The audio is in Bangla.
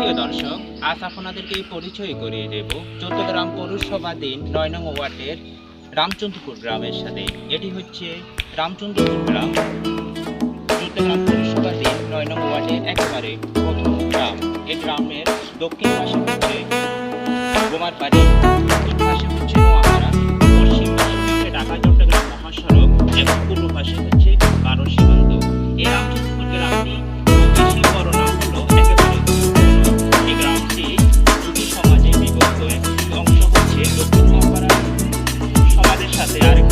প্রিয় দর্শক, আজ আপনাদেরকে এই পরিচয় করিয়ে দেব চৌদ্দগ্রাম পৌরসভা দিন নয় নং ওয়ার্ডের রামচন্দ্রপুর গ্রামের সাথে। এটি হচ্ছে রামচন্দ্রপুর গ্রাম। চৌদ্দগ্রাম পৌরসভা দিন নয় নং ওয়ার্ডের একবারে প্রথম গ্রাম। এই গ্রামের দক্ষিণ পাশে হচ্ছে গোমারবাড়ি পাশে হচ্ছে পশ্চিম পাশে হচ্ছে ঢাকা চট্টগ্রাম মহাসড়ক এবং পূর্ব পাশে হচ্ছে Gracias.